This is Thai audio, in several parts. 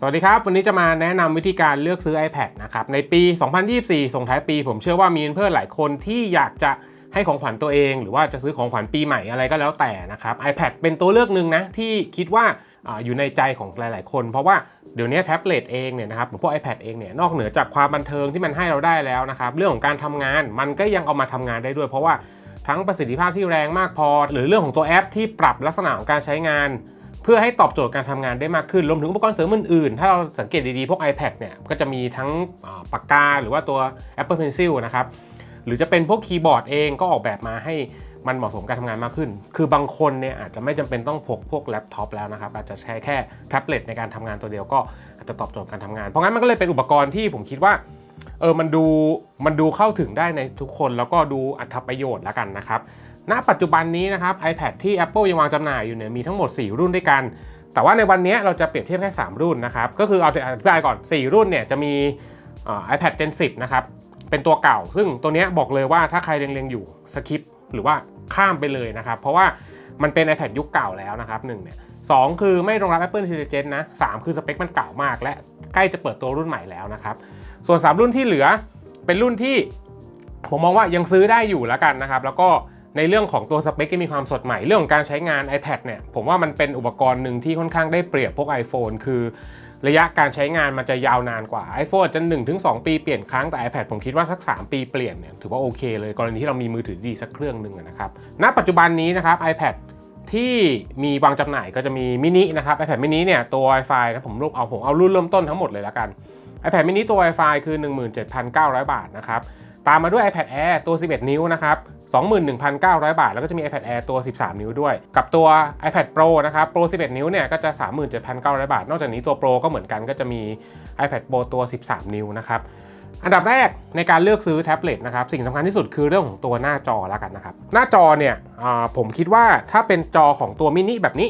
สวัสดีครับ วันนี้จะมาแนะนำวิธีการเลือกซื้อ iPad นะครับ ในปี 2024 ส่งท้ายปี ผมเชื่อว่ามีเพื่อนหลายคนที่อยากจะให้ของขวัญตัวเอง หรือว่าจะซื้อของขวัญปีใหม่อะไรก็แล้วแต่นะครับ iPad เป็นตัวเลือกหนึ่งนะ ที่คิดว่าอาอยู่ในใจของหลาย ๆ คน เพราะว่าเดี๋ยวนี้แท็บเล็ตเองเนี่ยนะครับหรือพวก iPad เองเนี่ยนอกเหนือจากความบันเทิงที่มันให้เราได้แล้วนะครับเรื่องของการทำงานมันก็ยังเอามาทำงานได้ด้วย เพราะว่าทั้งประสิทธิภาพที่แรงมากพอ หรือเรื่องของตัวแอปที่ปรับลักษณะของการใช้งาน เพื่อให้ตอบโจทย์การทำงานได้มากขึ้นรวมถึงอุปกรณ์เสริมอื่นๆ ถ้าเราสังเกตดีๆ พวก iPad เนี่ยก็จะมีทั้งปากกาหรือว่าตัว Apple Pencil นะครับหรือจะเป็นพวกคีย์บอร์ดเองก็ออกแบบมาให้มันเหมาะสมการทำงานมากขึ้น คือบางคนเนี่ยอาจจะไม่จำเป็นต้องพกพวกแล็ปท็อปแล้วนะครับ อาจจะใช้แค่แท็บเล็ตในการทำงานตัวเดียวก็อาจจะตอบโจทย์การทำงาน เพราะงั้นมันก็เลยเป็นอุปกรณ์ที่ผมคิดว่า เออ มันดู มันดูเข้าถึงได้ในทุกคน แล้วก็ดูอัตประโยชน์แล้วกันนะครับ ณปัจจุบันนี้นะครับ iPad ที่ Apple ยังวางจำหน่ายอยู่เนี่ยมีทั้งหมด 4 รุ่นด้วยกัน แต่ว่าในวันนี้เราจะเปรียบเทียบแค่ 3 รุ่นนะครับ ก็คือเอาอธิบายก่อน 4 รุ่นเนี่ยจะมี iPad Gen 10 นะครับ เป็นตัวเก่า ซึ่งตัวเนี้ยบอกเลยว่าถ้าใครเล็งๆอยู่สคิปหรือว่าข้ามไปเลยนะครับ เพราะว่ามันเป็น iPad ยุคเก่าแล้วนะครับหนึ่งเนี่ยสองคือไม่รองรับ Apple Intelligence นะสามคือสเปคมันเก่ามาก และใกล้จะเปิดตัวรุ่นใหม่แล้วนะครับ ส่วน 3 รุ่นที่เหลือเป็นรุ่นที่ผมมองว่ายังซื้อได้อยู่แล้วกันนะครับ แล้วก็ ในเรื่องของตัวสเปคก็มีความสดใหม่ เรื่องของการใช้งาน iPad เนี่ยผมว่ามันเป็นอุปกรณ์หนึ่งที่ค่อนข้างได้เปรียบพวก iPhone คือระยะการใช้งานมันจะยาวนานกว่า iPhone อาจจะ1-2 ปีเปลี่ยนครั้งแต่ iPad ผมคิดว่าสัก 3 ปีเปลี่ยนเนี่ยถือว่าโอเคเลยกรณีที่เรามีมือถือดีสักเครื่องหนึ่งนะครับณปัจจุบันนี้นะครับ iPad ที่มีวางจำหน่ายก็จะมีมินินะครับ iPad mini เนี่ยตัว Wi-Fi นะผมรูปเอาผมเอารุ่นเริ่มต้นทั้งหมดเลยละกัน iPad mini ตัว Wi-Fi คือ 17,900 บาทนะครับ ตามมาด้วย iPad Air ตัว 11 นิ้วนะครับ 21,900 บาท แล้วก็จะมี iPad Air ตัว 13 นิ้วด้วย กับตัว iPad Pro นะครับ Pro 11 นิ้วเนี่ยก็จะ 37,900 บาท นอกจากนี้ตัว Pro ก็เหมือนกันก็จะมี iPad Pro ตัว 13 นิ้วนะครับอันดับแรกในการเลือกซื้อแท็บเล็ตนะครับสิ่งสำคัญที่สุดคือเรื่องของตัวหน้าจอแล้วกันนะครับ หน้าจอเนี่ยผมคิดว่าถ้าเป็นจอของตัวมินิแบบนี้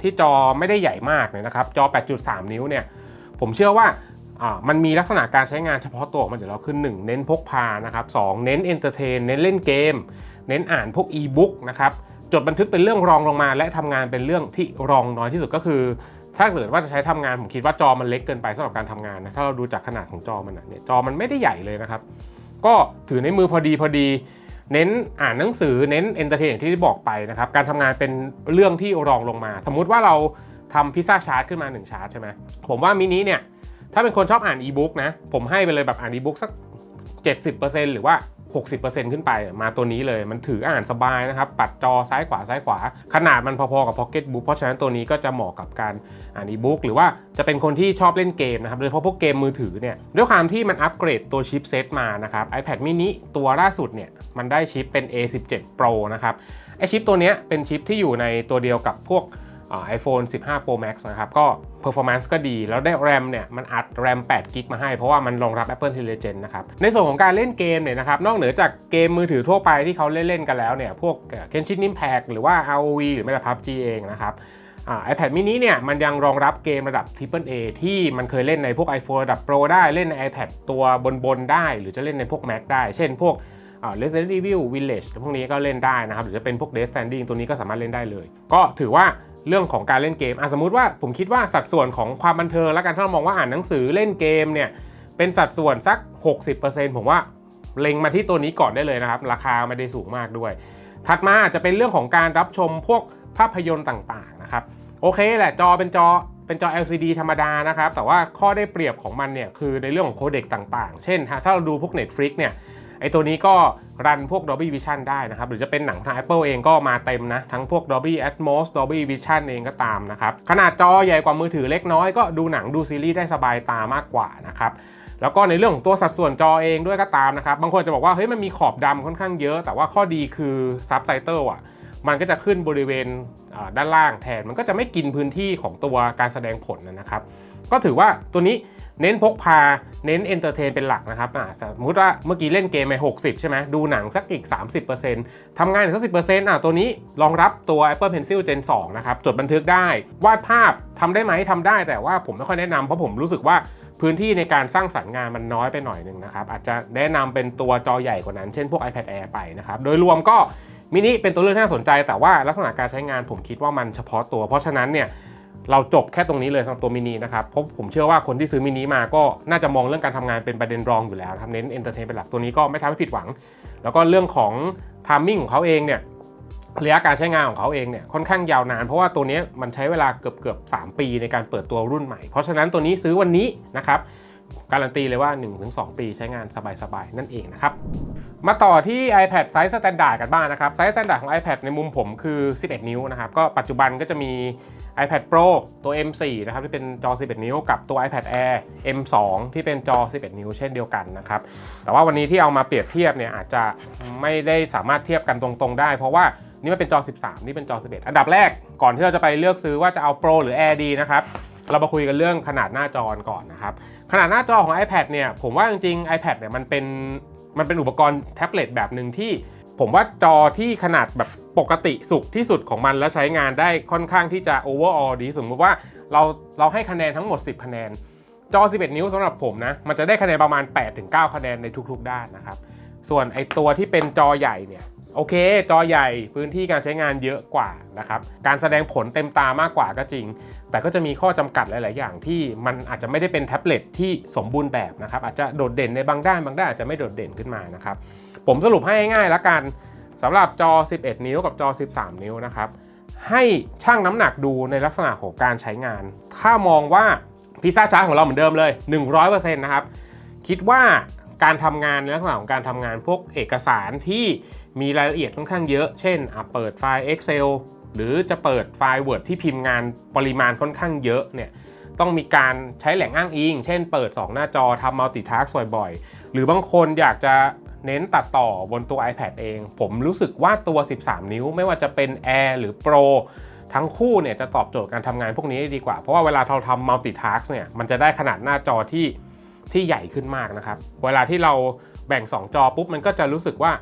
ที่จอไม่ได้ใหญ่มากเนี่ยนะครับ จอ 8.3 นิ้วเนี่ย ผมเชื่อว่า มันมีลักษณะการใช้งานเฉพาะตัวมันเดี๋ยวเราขึ้น 1 เน้นพกพานะครับสองเน้นเอนเตอร์เทนเน้นเล่นเกม เน้นอ่านพวกอีบุ๊กนะครับจดบันทึกเป็นเรื่องรองลงมา และทำงานเป็นเรื่องที่รองน้อยที่สุดก็คือ ถ้าเกิดว่าจะใช้ทำงานผมคิดว่าจอมันเล็กเกินไปสำหรับการทำงานนะถ้าเราดูจากขนาดของจอมันนะเนี่ยจอมันไม่ได้ใหญ่เลยนะครับ ก็ถือในมือพอดีพอดีเน้นอ่านหนังสือเน้นเอนเตอร์เทนอย่างที่ได้บอกไปนะครับการทำงานเป็นเรื่องที่รองลงมา สมมุติว่าเราทำพิซซ่าชาร์ตขึ้นมา1ชาร์ตใช่ไหมผมว่ามินิเนี่ย ถ้าเป็นคนชอบอ่านอีบุ๊กนะ ผมให้ไปเลยแบบอ่านอีบุ๊กสัก 70%หรือว่า 60%ขึ้นไปมาตัวนี้เลยมันถืออ่านสบายนะครับ ปัดจอซ้ายขวาซ้ายขวา ขนาดมันพอๆกับ Pocket Book เพราะฉะนั้นตัวนี้ก็จะเหมาะกับการอ่านอีบุ๊กหรือว่าจะเป็นคนที่ชอบเล่นเกมนะครับโดยเฉพาะพวกเกมมือถือเนี่ยด้วยความที่มันอัปเกรดตัวชิปเซตมานะครับ iPad mini ตัวล่าสุดเนี่ยมันได้ชิปเป็น A17 Pro นะครับไอชิปตัวนี้เป็นชิปที่อยู่ในตัวเดียวกับพวก ไอโฟน15 Pro Max นะครับ ก็ performance ก็ดี แล้วได้ RAM เนี่ย มันอัด RAM 8 g b มาให้ เพราะว่ามันรองรับ Apple Intelligence นะครับ ในส่วนของการเล่นเกมเนี่ยนะครับ นอกเหนือจากเกมมือถือทั่วไปที่เขาเล่น ๆ กันแล้วเนี่ย พวก Genshin Impact หรือว่า ROV หรือไม่ก็ PUBG เองนะครับอ่า iPad mini เนี่ยมันยังรองรับเกมระดับ Triple A ที่มันเคยเล่นในพวก iPhone ระดับ Pro ได้เล่นใน iPad ตัวบน ๆ ได้ หรือจะเล่นในพวก Mac ได้ เช่นพวก Resident Evil Village พวกนี้ก็เล่นได้นะครับ หรือจะเป็นพวก Death Stranding ตัวนี้ก็สามารถเล่นได้เลย ก็ถือว่า เรื่องของการเล่นเกมอะสมมุติว่าผมคิดว่าสัดส่วนของความบันเทิงแล้วกันถ้าเรามองว่าอ่านหนังสือเล่นเกมเนี่ยเป็นสัดส่วนสัก 60%ผมว่าเล็งมาที่ตัวนี้ก่อนได้เลยนะครับ ราคาไม่ได้สูงมากด้วย ถัดมาจะเป็นเรื่องของการรับชมพวกภาพยนตร์ต่างๆนะครับโอเคแหละจอเป็นจอเป็นจอ LCD ธรรมดานะครับ แต่ว่าข้อได้เปรียบของมันเนี่ยคือในเรื่องของโคเด็กต่างๆ เช่น ถ้าเราดูพวก Netflix เนี่ย ไอตัวนี้ก็รันพวก Dolby Vision ได้นะครับ หรือจะเป็นหนังทาง Apple เองก็มาเต็มนะ ทั้งพวก Dolby Atmos Dolby Vision เองก็ตามนะครับ ขนาดจอใหญ่กว่ามือถือเล็กน้อยก็ดูหนังดูซีรีส์ได้สบายตามากกว่านะครับแล้วก็ในเรื่องของตัวสัดส่วนจอเองด้วยก็ตามนะครับ บางคนจะบอกว่าเฮ้ยมันมีขอบดำค่อนข้างเยอะ แต่ว่าข้อดีคือซับไตเติลอะมันก็จะขึ้นบริเวณด้านล่างแทน มันก็จะไม่กินพื้นที่ของตัวการแสดงผลนะครับ ก็ถือว่าตัวนี้ เน้นพกพา เน้นเอนเตอร์เทนเป็นหลักนะครับสมมติว่าเมื่อกี้เล่นเกมไป60 ใช่ไหมดูหนังสักอีก 30%ทำงานอีกสักสิอะตัวนี้รองรับตัว Apple Pencil Gen 2 นะครับ จดบันทึกได้ วาดภาพทำได้ไหมทำได้แต่ว่าผมไม่ค่อยแนะนำเพราะผมรู้สึกว่าพื้นที่ในการสร้างสรรค์งานมันน้อยไปหน่อยหนึ่งนะครับ อาจจะแนะนำเป็นตัวจอใหญ่กว่านั้น เช่นพวก iPad Air ไปนะครับ โดยรวมก็มินิเป็นตัวเลือกที่น่าสนใจ แต่ว่าลักษณะการใช้งานผมคิดว่ามันเฉพาะตัว เพราะฉะนั้นเนี่ย เราจบแค่ตรงนี้เลยสำหรับตัวมินินะครับเพราะผมเชื่อว่าคนที่ซื้อมินิมาก็น่าจะมองเรื่องการทำงานเป็นประเด็นรองอยู่แล้วนะครับเน้นเอนเตอร์เทนเป็นหลักตัวนี้ก็ไม่ทำให้ผิดหวัง แล้วก็เรื่องของทามมิ่งของเขาเองเนี่ยระยะการใช้งานของเขาเองเนี่ยค่อนข้างยาวนาน เพราะว่าตัวนี้มันใช้เวลาเกือบเกือบ3ปีในการเปิดตัวรุ่นใหม่ เพราะฉะนั้นตัวนี้ซื้อวันนี้นะครับการันตีเลยว่า 1-2 ปีใช้งานสบายๆ นั่นเองนะครับ มาต่อที่ iPad ไซส์สแตนดาร์ดกันบ้างนะครับ ไซส์สแตนดาร์ดของ iPad ในมุมผมคือ 11 นิ้วนะครับ ก็ปัจจุบันก็จะมี iPad Pro ตัว M4 นะครับที่เป็นจอ 11 นิ้วกับตัว iPad Air M2 ที่เป็นจอ 11 นิ้ว เช่นเดียวกันนะครับ แต่ว่าวันนี้ที่เอามาเปรียบเทียบเนี่ยอาจจะไม่ได้สามารถเทียบกันตรงๆ ได้ เพราะว่านี่มันเป็นจอ 13 นี่เป็นจอ 11 อันดับแรกก่อนที่เราจะไปเลือกซื้อว่าจะเอา Pro หรือ Air ดีนะครับเรามาคุยกันเรื่องขนาดหน้าจอก่อนนะครับ ขนาดหน้าจอของ iPad เนี่ยผมว่าจริงๆ iPad เนี่ยมันเป็นมันเป็นอุปกรณ์แท็บเล็ตแบบหนึ่งที่ ผมว่าจอที่ขนาดแบบปกติสุดที่สุดของมันแล้วใช้งานได้ค่อนข้างที่จะ overall ดีสมมติว่าเราเราให้คะแนนทั้งหมด 10 คะแนน จอ 11 นิ้วสำหรับผมนะ มันจะได้คะแนนประมาณ 8-9 คะแนนในทุกๆ ด้านนะครับ ส่วนไอตัวที่เป็นจอใหญ่เนี่ยโอเค จอใหญ่พื้นที่การใช้งานเยอะกว่านะครับ การแสดงผลเต็มตามากกว่าก็จริง แต่ก็จะมีข้อจำกัดหลาย ๆ อย่างที่มันอาจจะไม่ได้เป็นแท็บเล็ตที่สมบูรณ์แบบนะครับ อาจจะโดดเด่นในบางด้านบางด้านอาจจะไม่โดดเด่นขึ้นมานะครับ ผมสรุปให้ง่ายๆแล้วกันสำหรับจอ 11 นิ้วกับจอ 13 นิ้วนะครับ ให้ช่างน้ำหนักดูในลักษณะของการใช้งาน ถ้ามองว่าพิซซ่าชาร์จของเราเหมือนเดิมเลย 100%นะครับ คิดว่าการทำงานในลักษณะของการทำงานพวกเอกสารที่มีรายละเอียดค่อนข้างเยอะ เช่นเปิดไฟล์ Excel หรือจะเปิดไฟล์ Word ที่พิมพ์งานปริมาณค่อนข้างเยอะเนี่ยต้องมีการใช้แหล่งอ้างอิง เช่นเปิด 2 หน้าจอทำ multitask บ่อยๆ หรือบางคนอยากจะ เน้นตัดต่อบนตัว iPad เอง ผมรู้สึกว่าตัว 13 นิ้วไม่ว่าจะเป็น Air หรือ Pro ทั้งคู่เนี่ยจะตอบโจทย์การทำงานพวกนี้ได้ดีกว่า เพราะว่าเวลาเราทำ multitask เนี่ยมันจะได้ขนาดหน้าจอที่ที่ใหญ่ขึ้นมากนะครับ เวลาที่เราแบ่ง 2 จอปุ๊บมันก็จะรู้สึกว่า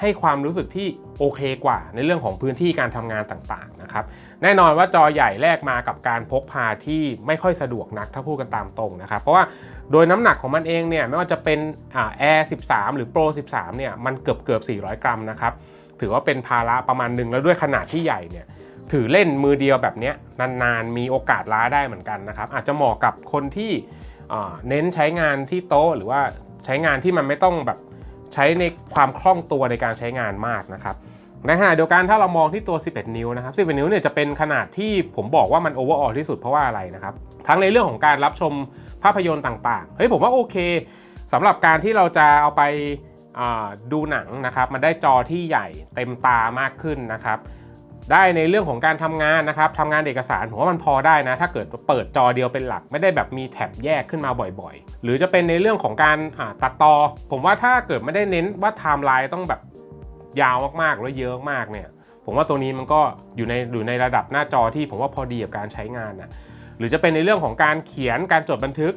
ให้ความรู้สึกที่โอเคกว่าในเรื่องของพื้นที่การทำงานต่างๆนะครับแน่นอนว่าจอใหญ่แลกมากับการพกพาที่ไม่ค่อยสะดวกนักถ้าพูดกันตามตรงนะครับ เพราะว่า โดยน้ำหนักของมันเองเนี่ยไม่ว่าจะเป็นแอ่า Air 13 หรือ Pro 13เนี่ยมันเกือบเกือบ400 กรัมนะครับถือว่าเป็นภาระประมาณหนึ่งแล้วด้วยขนาดที่ใหญ่เนี่ยถือเล่นมือเดียวแบบนี้นานๆมีโอกาสล้าได้เหมือนกันนะครับ อาจจะเหมาะกับคนที่เน้นใช้งานที่โต๊ะหรือว่าใช้งานที่มันไม่ต้องแบบใช้ในความคล่องตัวในการใช้งานมากนะครับ ในขณะเดียวกันถ้าเรามองที่ตัว 11 นิ้วนะครับ 11 นิ้วเนี่ยจะเป็นขนาดที่ผมบอกว่ามันโอเวอร์ออลที่สุดเพราะว่าอะไรนะครับ ทั้งในเรื่องของการรับชมภาพยนตร์ต่างๆ เฮ้ยผมว่าโอเคสำหรับการที่เราจะเอาไปดูหนังนะครับ มันได้จอที่ใหญ่เต็มตามากขึ้นนะครับ ได้ในเรื่องของการทำงานนะครับทำงานเอกสารผมว่ามันพอได้นะ ถ้าเกิดเปิดจอเดียวเป็นหลัก ไม่ได้แบบมีแท็บแยกขึ้นมาบ่อยๆ หรือจะเป็นในเรื่องของการตัดต่อ ผมว่าถ้าเกิดไม่ได้เน้นว่าไทม์ไลน์ต้องแบบ ยาวมากๆหรือเยอะมากเนี่ยผมว่าตัวนี้มันก็อยู่ในอยู่ในระดับหน้าจอที่ผมว่าพอดีกับการใช้งานนะหรือจะเป็นในเรื่องของการเขียนการจดบันทึก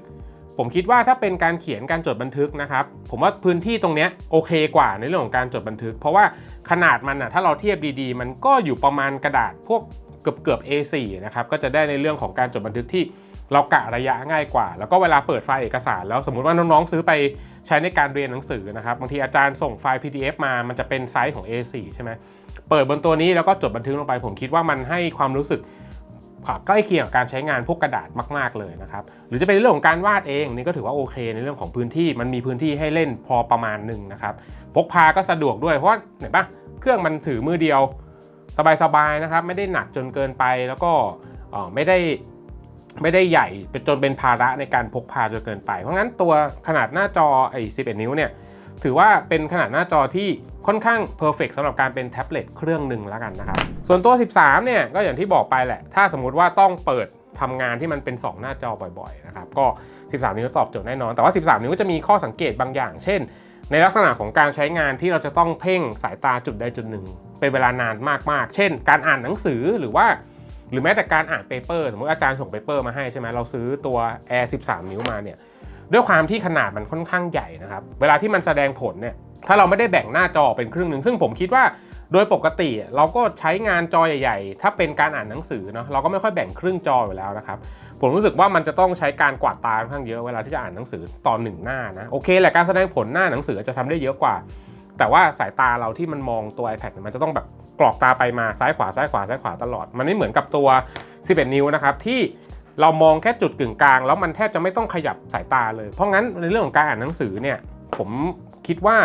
ผมคิดว่าถ้าเป็นการเขียนการจดบันทึกนะครับ ผมว่าพื้นที่ตรงนี้โอเคกว่าในเรื่องของการจดบันทึก เพราะว่าขนาดมันอะถ้าเราเทียบดีๆ มันก็อยู่ประมาณกระดาษพวกเกือบเกือบ A4 นะครับก็จะได้ในเรื่องของการจดบันทึกที่เรากะระยะง่ายกว่า แล้วก็เวลาเปิดไฟล์เอกสาร แล้วสมมุติว่าน้องๆซื้อไป ใช้ในการเรียนหนังสือนะครับบางทีอาจารย์ส่งไฟล์ PDF มา มันจะเป็นไซส์ของ A4 ใช่ไหมเปิดบนตัวนี้แล้วก็จดบันทึกลงไป ผมคิดว่ามันให้ความรู้สึกใกล้เคียงกับการใช้งานพวกกระดาษมาก ๆ เลยนะครับ หรือจะเป็นเรื่องของการวาดเองนี่ก็ถือว่าโอเค ในเรื่องของพื้นที่มันมีพื้นที่ให้เล่นพอประมาณหนึ่งนะครับ พกพาก็สะดวกด้วยเพราะว่าเห็นปะเครื่องมันถือมือเดียว สบายๆนะครับ ไม่ได้หนักจนเกินไปแล้วก็ไม่ได้ ไม่ได้ใหญ่เป็นจนเป็นภาระในการพกพาจนเกินไป เพราะงั้นตัวขนาดหน้าจอไอ้11 นิ้วเนี่ยถือว่าเป็นขนาดหน้าจอที่ค่อนข้างเพอร์เฟกสำหรับการเป็นแท็บเล็ตเครื่องหนึ่งแล้วกันนะครับส่วนตัว 13 เนี่ยก็อย่างที่บอกไปแหละ ถ้าสมมุติว่าต้องเปิดทำงานที่มันเป็น 2 หน้าจอบ่อยๆนะครับก็ 13 นิ้วตอบโจทย์แน่นอน แต่ว่า 13 นิ้วก็จะมีข้อสังเกตบางอย่าง เช่น ในลักษณะของการใช้งานที่เราจะต้องเพ่งสายตาจุดใดจุดหนึ่ง เป็นเวลานานมากๆ เช่น การอ่านหนังสือหรือว่า หรือแม้แต่การอ่านเปเปอร์สมมติอาจารย์ส่งเปเปอร์มาให้ใช่ไหมเราซื้อตัว Air 13 นิ้วมาเนี่ยด้วยความที่ขนาดมันค่อนข้างใหญ่นะครับ เวลาที่มันแสดงผลเนี่ยถ้าเราไม่ได้แบ่งหน้าจอเป็นครึ่งหนึ่งซึ่งผมคิดว่าโดยปกติเราก็ใช้งานจอใหญ่ๆ ถ้าเป็นการอ่านหนังสือเนาะเราก็ไม่ค่อยแบ่งครึ่งจออยู่แล้วนะครับ ผมรู้สึกว่ามันจะต้องใช้การกวาดตาค่อนข้างเยอะเวลาที่จะอ่านหนังสือตอนหนึ่งหน้านะโอเคแหละการแสดงผลหน้าหนังสือจะทำได้เยอะกว่า แต่ว่าสายตาเราที่มันมองตัว iPad เนี่ยมันจะต้องแบบ กรอกตาไปมาซ้ายขวาซ้ายขวาซ้ายขวาตลอด มันไม่เหมือนกับตัว 11 นิ้วนะครับที่เรามองแค่จุดกึ่งกลาง แล้วมันแทบจะไม่ต้องขยับสายตาเลย เพราะงั้นในเรื่องของการอ่านหนังสือเนี่ยผมคิดว่า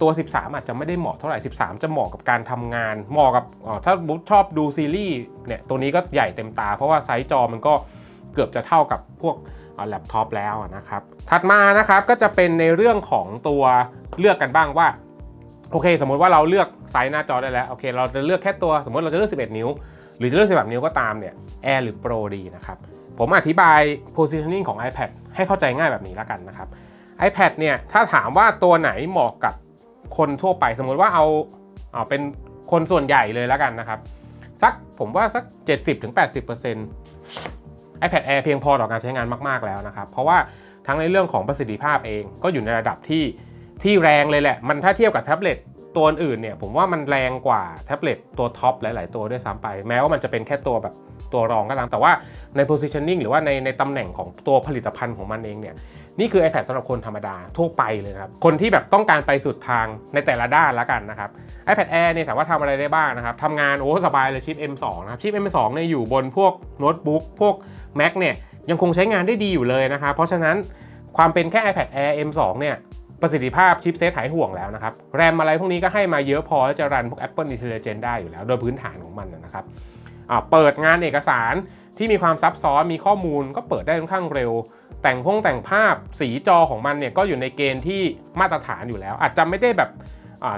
ตัว 13 อาจจะไม่ได้เหมาะเท่าไหร่ 13 จะเหมาะกับการทำงาน เหมาะกับออถ้าบุ๊ชอบดูซีรีส์เนี่ยตัวนี้ก็ใหญ่เต็มตา เพราะว่าไซส์จอมันก็เกือบจะเท่ากับพวกแล็ปท็อปแล้วนะครับ ถัดมานะครับก็จะเป็นในเรื่องของตัวเลือกกันบ้างว่า โอเค สมมุติว่าเราเลือกไซส์หน้าจอได้แล้ว โอเค เราจะเลือกแค่ตัว สมมติเราจะเลือก 11 นิ้ว หรือจะเลือก13นิ้วก็ตามเนี่ย Air หรือ Pro ดีนะครับ ผมอธิบาย positioning ของ iPad ให้เข้าใจง่ายแบบนี้แล้วกันนะครับ iPad เนี่ย ถ้าถามว่าตัวไหนเหมาะกับคนทั่วไป สมมุติว่าเอาเอาเป็นคนส่วนใหญ่เลยแล้วกันนะครับ สักผมว่าสัก 70-80% iPad Air เพียงพอต่อการใช้งานมาก ๆ แล้วนะครับ เพราะว่าทั้งในเรื่องของประสิทธิภาพเองก็อยู่ในระดับที่ ที่แรงเลยแหละ มันถ้าเทียบกับแท็บเล็ตตัวอื่นเนี่ยผมว่ามันแรงกว่าแท็บเล็ตตัวท็อปหลาย ๆ ตัวด้วยซ้ำไป แม้ว่ามันจะเป็นแค่ตัวแบบตัวรองก็ตามแต่ว่าใน positioning หรือว่าในในตำแหน่งของตัวผลิตภัณฑ์ของมันเองเนี่ยนี่คือ iPad สำหรับคนธรรมดาทั่วไปเลยครับ คนที่แบบต้องการไปสุดทางในแต่ละด้านละกันนะครับ iPad Air เนี่ยถามว่าทำอะไรได้บ้างนะครับทำงานโอ้สบายเลยชิป M2 นะครับชิป M2 เนี่ยอยู่บนพวกโน้ตบุ๊กพวก Mac เนี่ยยังคงใช้งานได้ดีอยู่เลยนะครับเพราะฉะนั้นความเป็นแค่ iPad Air M2 เนี่ย ประสิทธิภาพชิปเซตหายห่วงแล้วนะครับ แรมอะไรพวกนี้ก็ให้มาเยอะพอจะรันพวก Apple Intelligence ได้อยู่แล้ว โดยพื้นฐานของมันนะครับเปิดงานเอกสารที่มีความซับซ้อนมีข้อมูลก็เปิดได้ค่อนข้างเร็ว แต่งพงแต่งภาพสีจอของมันเนี่ยก็อยู่ในเกณฑ์ที่มาตรฐานอยู่แล้ว อาจจะไม่ได้แบบ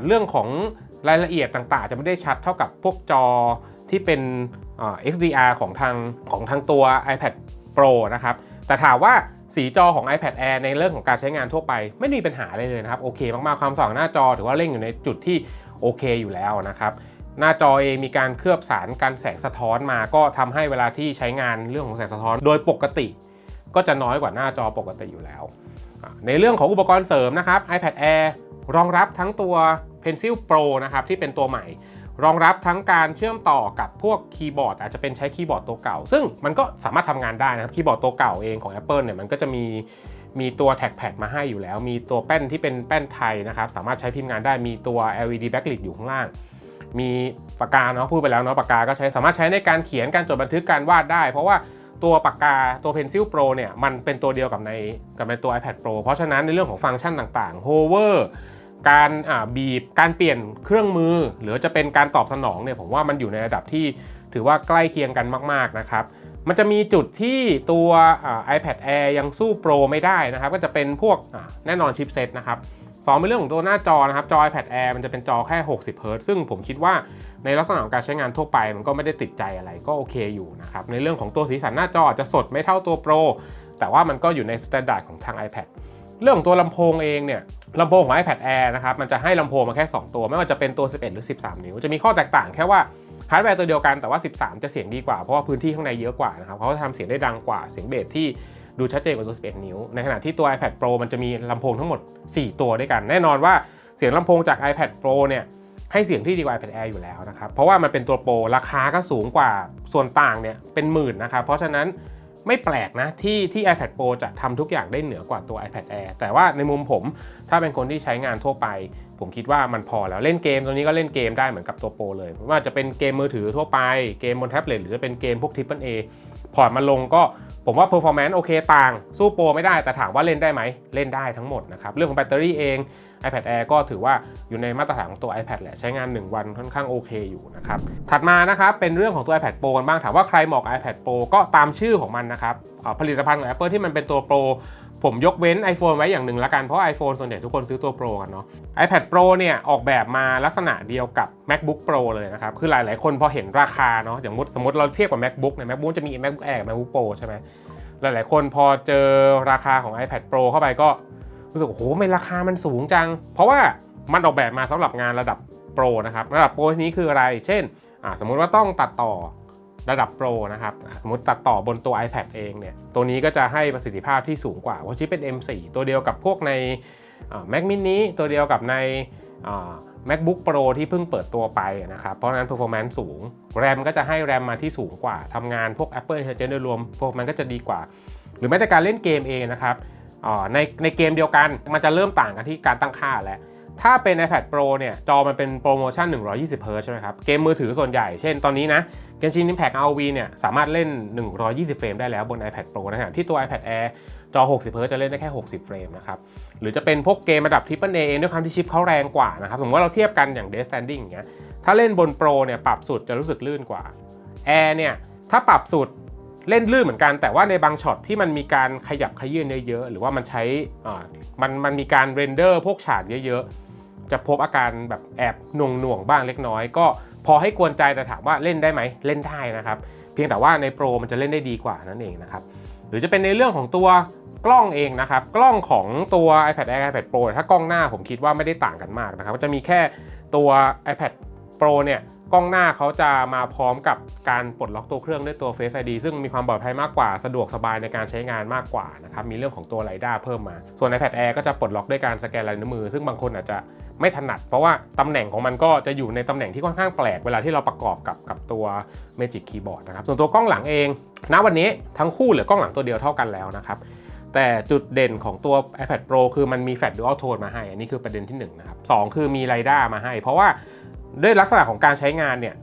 เรื่องของรายละเอียดต่างๆ จะไม่ได้ชัดเท่ากับพวกจอที่เป็น XDR ของทางของทางตัว iPad Pro นะครับ แต่ถามว่า สีจอของ iPad Air ในเรื่องของการใช้งานทั่วไป ไม่มีปัญหาอะไรเลยนะครับ โอเคมากๆ ความสว่างหน้าจอถือว่าเร่งอยู่ในจุดที่โอเคอยู่แล้วนะครับหน้าจอเองมีการเคลือบสารการแสงสะท้อนมา ก็ทำให้เวลาที่ใช้งานเรื่องของแสงสะท้อน โดยปกติ ก็จะน้อยกว่าหน้าจอปกติอยู่แล้ว ในเรื่องของอุปกรณ์เสริมนะครับ iPad Air รองรับทั้งตัว Pencil Pro นะครับที่เป็นตัวใหม่ รองรับทั้งการเชื่อมต่อกับพวกคีย์บอร์ดอาจจะเป็นใช้คีย์บอร์ดตัวเก่า ซึ่งมันก็สามารถทำงานได้นะครับคีย์บอร์ดตัวเก่าเองของ Apple เนี่ยมันก็จะมีมีตัวแท็กแพดมาให้อยู่แล้ว มีตัวแป้นที่เป็นแป้นไทยนะครับ สามารถใช้พิมพ์งานได้มีตัว LED backlit อยู่ข้างล่าง มีปากกาเนาะพูดไปแล้วเนาะปากกาก็ใช้สามารถใช้ในการเขียนการจดบันทึกการวาดได้ เพราะว่าตัวปากกาตัว Pencil Pro เนี่ยมันเป็นตัวเดียวกับในกับในตัว iPad Pro เพราะฉะนั้นในเรื่องของฟังก์ชันต่างๆ hover การบีบการเปลี่ยนเครื่องมือ หรือจะเป็นการตอบสนองเนี่ยผมว่ามันอยู่ในระดับที่ถือว่าใกล้เคียงกันมาก ๆ นะครับ มันจะมีจุดที่ตัว iPad Air ยังสู้ Pro ไม่ได้นะครับ ก็จะเป็นพวกแน่นอนชิปเซตนะครับสองเป็นเรื่องของตัวหน้าจอนะครับ จอ iPad Air มันจะเป็นจอแค่ 60 Hz ซึ่งผมคิดว่าในลักษณะของการใช้งานทั่วไป มันก็ไม่ได้ติดใจอะไรก็โอเคอยู่นะครับ ในเรื่องของตัวสีสันหน้าจออาจจะสดไม่เท่าตัว Pro แต่ว่ามันก็อยู่ในมาตรฐานของทาง iPad เรื่องของตัวลำโพงเองเนี่ย ลำโพงของ iPad Air นะครับ มันจะให้ลำโพงมาแค่ 2 ตัว ไม่ว่าจะเป็นตัว 11 หรือ 13 นิ้ว จะมีข้อแตกต่างแค่ว่าฮาร์ดแวร์ตัวเดียวกัน แต่ว่า 13 จะเสียงดีกว่า เพราะว่าพื้นที่ข้างในเยอะกว่านะครับ เขาจะทำเสียงได้ดังกว่า เสียงเบสที่ดูชัดเจนกว่าตัว 11 นิ้ว ในขณะที่ตัว iPad Pro มันจะมีลำโพงทั้งหมด 4 ตัวด้วยกัน แน่นอนว่าเสียงลำโพงจาก iPad Pro เนี่ย ให้เสียงที่ดีกว่า iPad Air อยู่แล้วนะครับ เพราะว่ามันเป็นตัวโปร ราคาก็สูงกว่า ส่วนต่างเนี่ยเป็นหมื่นนะครับ เพราะฉะนั้น ไม่แปลกนะที่ที่ iPad Pro จะทำทุกอย่างได้เหนือกว่าตัว iPad Air แต่ว่าในมุมผมถ้าเป็นคนที่ใช้งานทั่วไป ผมคิดว่ามันพอแล้วเล่นเกมตัวนี้ก็เล่นเกมได้เหมือนกับตัวโปรเลยว่าจะเป็นเกมมือถือทั่วไปเกมบนแท็บเล็ตหรือจะเป็นเกมพวก Triple A พอร์ตมาลงก็ผมว่า performance โอเคต่าง สู้โปรไม่ได้แต่ถามว่าเล่นได้ไหมเล่นได้ทั้งหมดนะครับเรื่องของแบตเตอรี่เอง iPad Air ก็ถือว่าอยู่ในมาตรฐานของตัว iPad แหละใช้งาน 1 วันค่อนข้างโอเคอยู่นะครับถัดมานะครับเป็นเรื่องของตัว iPad Pro กันบ้างถามว่าใครเหมาะกับ iPad Pro ก็ตามชื่อของมันนะครับผลิตภัณฑ์ของ Apple ที่มันเป็นตัว Pro ผมยกเว้น iPhone ไว้อย่างหนึ่งละกันเพราะ iPhone ส่วนใหญ่ทุกคนซื้อตัว Pro กันเนาะ iPad Pro เนี่ยออกแบบมาลักษณะเดียวกับ MacBook Pro เลยนะครับ คือหลาย ๆ คนพอเห็นราคาเนาะอย่างสมมติเราเทียบกับ MacBook เนี่ย MacBook จะมี MacBook Air กับ MacBook Pro ใช่ไหมหลาย ๆ คนพอเจอราคาของ iPad Pro เข้าไปก็ รู้สึกโอ้โหไม่ราคามันสูงจัง เพราะว่ามันออกแบบมาสำหรับงานระดับโปรนะครับระดับโปรที่นี้คืออะไร เช่นสมมุติว่าต้องตัดต่อระดับโปรนะครับ สมมติตัดต่อบนตัว iPad เองเนี่ย ตัวนี้ก็จะให้ประสิทธิภาพที่สูงกว่า เพราะชิปเป็น M4 ตัวเดียวกับพวกใน Mac mini ตัวเดียวกับใน MacBook Pro ที่เพิ่งเปิดตัวไปนะครับ เพราะนั้น performance สูงแรมก็จะให้แรมมาที่สูงกว่า ทำงานพวก Apple Intelligence โดยรวม performance ก็จะดีกว่า หรือแม้แต่การเล่นเกมเองนะครับ ในในเกมเดียวกัน มันจะเริ่มต่างกันที่การตั้งค่าแล้วถ้าเป็น iPad Pro เนี่ย จอมันเป็นโปรโมชั่น 120 Hz ใช่ไหมครับ เกมมือถือส่วนใหญ่ เช่นตอนนี้นะ Genshin Impact ROV เนี่ย สามารถเล่น 120 เฟรมได้แล้วบน iPad Pro นะฮะที่ตัว iPad Air จอ 60 Hz จะเล่นได้แค่ 60 เฟรมนะครับ หรือจะเป็นพวกเกมระดับ Triple A เองด้วยความที่ชิปเขาแรงกว่านะครับ สมมติว่าเราเทียบกันอย่าง Death Standing อย่างเงี้ย ถ้าเล่นบน Pro เนี่ย ปรับสุดจะรู้สึกลื่นกว่า Air เนี่ย ถ้าปรับสุด เล่นลื่นเหมือนกันแต่ว่าในบางช็อตที่มันมีการขยับขยื่นเยอะๆหรือว่ามันใช้อ่ามันมันมีการเรนเดอร์พวกฉากเยอะๆ จะพบอาการแบบแอบหน่วงหน่วงบ้างเล็กน้อย ก็พอให้กวนใจแต่ถามว่าเล่นได้ไหมเล่นได้นะครับ เพียงแต่ว่าในโปรมันจะเล่นได้ดีกว่านั่นเองนะครับหรือจะเป็นในเรื่องของตัวกล้องเองนะครับ กล้องของตัว iPad Air iPad Pro ถ้ากล้องหน้าผมคิดว่าไม่ได้ต่างกันมากนะครับก็จะมีแค่ตัว iPad Pro เนี่ย กล้องหน้าเขาจะมาพร้อมกับการปลดล็อกตัวเครื่องด้วยตัว Face ID ซึ่งมีความปลอดภัยมากกว่าสะดวกสบายในการใช้งานมากกว่านะครับมีเรื่องของตัว r i d a r เพิ่มมา ส่วน iPad Air ก็จะปลดล็อกด้วยการสแกนลายนิ้วมือ ซึ่งบางคนอาจจะไม่ถนัด เพราะว่าตำแหน่งของมันก็จะอยู่ในตำแหน่งที่ค่อนข้างแปลกเวลาที่เราประกอบกับกับตัว Magic Keyboard นะครับส่วนตัวกล้องหลังเองณวันนี้ทั้งคู่เหลือกล้องหลังตัวเดียวเท่ากันแล้วนะครับแต่จุดเด่นของตัว iPad Pro คือมันมี Fat Dual Tone มาให้ อันนี้คือประเด็นที่1นะครับ2คือมี r i d a r มาให้ เพราะว่า ด้วยลักษณะของการใช้งานเนี่ย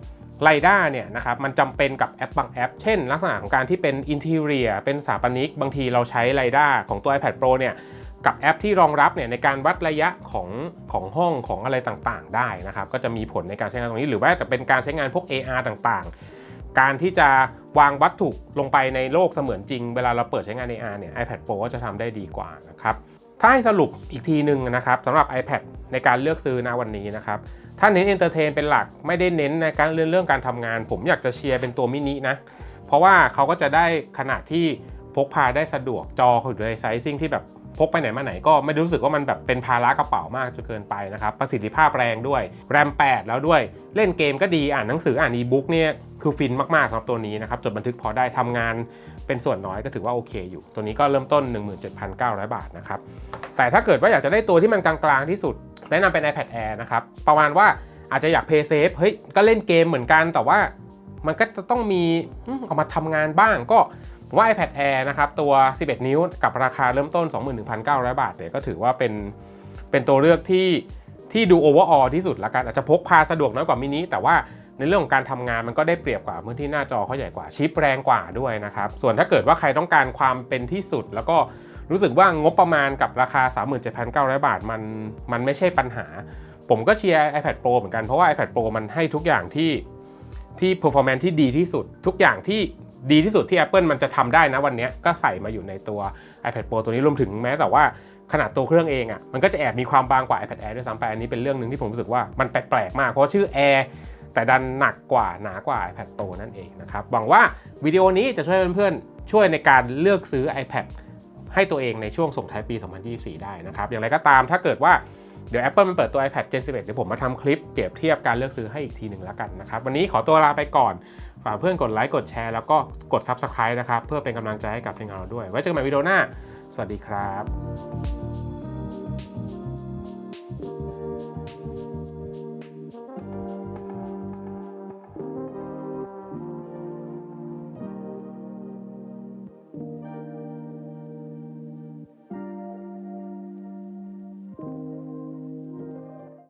r i d a r เนี่ยนะครับมันจำเป็นกับแอปบางแอป เช่น ลักษณะของการที่เป็น Interior เป็นสถาปนิก บางทีเราใช้ r i d a r ของตัว iPad Pro เนี่ยกับแอปที่รองรับเนี่ยในการวัดระยะของของห้องของอะไรต่างๆ ได้นะครับก็จะมีผลในการใช้งานตรงนี้หรือว่าจะเป็นการใช้งานพวก AR ต่างๆ การที่จะวางวัตถุลงไปในโลกเสมือนจริง เวลาเราเปิดใช้งาน AR เนี่ย iPad Pro ก็จะทำได้ดีกว่านะครับถ้าให้สรุปอีกทีหนึ่งนะครับสำหรับ iPad ในการเลือกซื้อณวันนี้นะครับ ถ้าเน้นเอนเตอร์เทนเป็นหลักไม่ได้เน้นในการเรื่องเรื่องการทำงาน ผมอยากจะเชียร์เป็นตัวมินินะ เพราะว่าเขาก็จะได้ขนาดที่พกพาได้สะดวกจอเขาอยู่ในไซซิ่งที่แบบพกไปไหนมาไหนก็ไม่รู้สึกว่ามันแบบเป็นภาระกระเป๋ามากจนเกินไปนะครับ ประสิทธิภาพแรงด้วย แรม 8 แล้วด้วยเล่นเกมก็ดีอ่านหนังสืออ่านอีบุ๊กเนี่ยคือฟินมากๆสำหรับตัวนี้นะครับ จดบันทึกพอได้ทำงานเป็นส่วนน้อยก็ถือว่าโอเคอยู่ ตัวนี้ก็เริ่มต้น 17,900 บาทนะครับ แต่ถ้าเกิดว่าอยากจะได้ตัวที่มันกลางๆที่สุด แนะนำเป็น iPad Air นะครับ ประมาณว่าอาจจะอยาก Play Safe เฮ้ย ก็เล่นเกมเหมือนกัน แต่ว่ามันก็จะต้องมีอืมเอามาทำงานบ้าง ก็ผมว่า iPad Air นะครับ ตัว 11 นิ้วกับราคาเริ่มต้น 21,900 บาทเนี่ยก็ถือว่าเป็นเป็นตัวเลือกที่ที่ดู overall ที่สุดละกัน อาจจะพกพาสะดวกน้อยกว่ามินิแต่ว่าในเรื่องของการทำงานมันก็ได้เปรียบกว่าพื้นที่หน้าจอเขาใหญ่กว่าชิปแรงกว่าด้วยนะครับ ส่วนถ้าเกิดว่าใครต้องการความเป็นที่สุด แล้วก็ รู้สึกว่างบประมาณกับราคา 37,900 บาทมันมันไม่ใช่ปัญหา ผมก็เชียร์ iPad Pro เหมือนกัน เพราะว่า iPad Pro มันให้ทุกอย่างที่ที่ performance ที่ดีที่สุด ทุกอย่างที่ดีที่สุดที่ Apple มันจะทำได้นะวันนี้ก็ใส่มาอยู่ในตัว iPad Pro ตัวนี้รวมถึงแม้แต่ว่าขนาดตัวเครื่องเองอะ่ะมันก็จะแอบมีความบางกว่า iPad Air ด้วยซ้ำไปอันนี้เป็นเรื่องหนึ่งที่ผมรู้สึกว่ามันแปลกๆมาก เพราะชื่อ Air แต่ดันหนักกว่าหนากว่า iPad Pro นั่นเองนะครับหวังว่าวิดีโอนี้จะช่วยเพื่อนๆช่วยในการเลือกซื้อ iPad ให้ตัวเองในช่วงส่งท้ายปี 2024 ได้นะครับ อย่างไรก็ตามถ้าเกิดว่าเดี๋ยว Apple มันเปิดตัว iPad Gen 11 เดี๋ยวผมมาทำคลิปเปรียบเทียบการเลือกซื้อให้อีกทีหนึ่งแล้วกันนะครับ วันนี้ขอตัวลาไปก่อน ฝากเพื่อนกดไลค์กดแชร์แล้วก็กด Subscribe นะครับ เพื่อเป็นกำลังใจให้กับทีมงานเราด้วย ไว้เจอกันใหม่วิดีโอหน้า สวัสดีครับ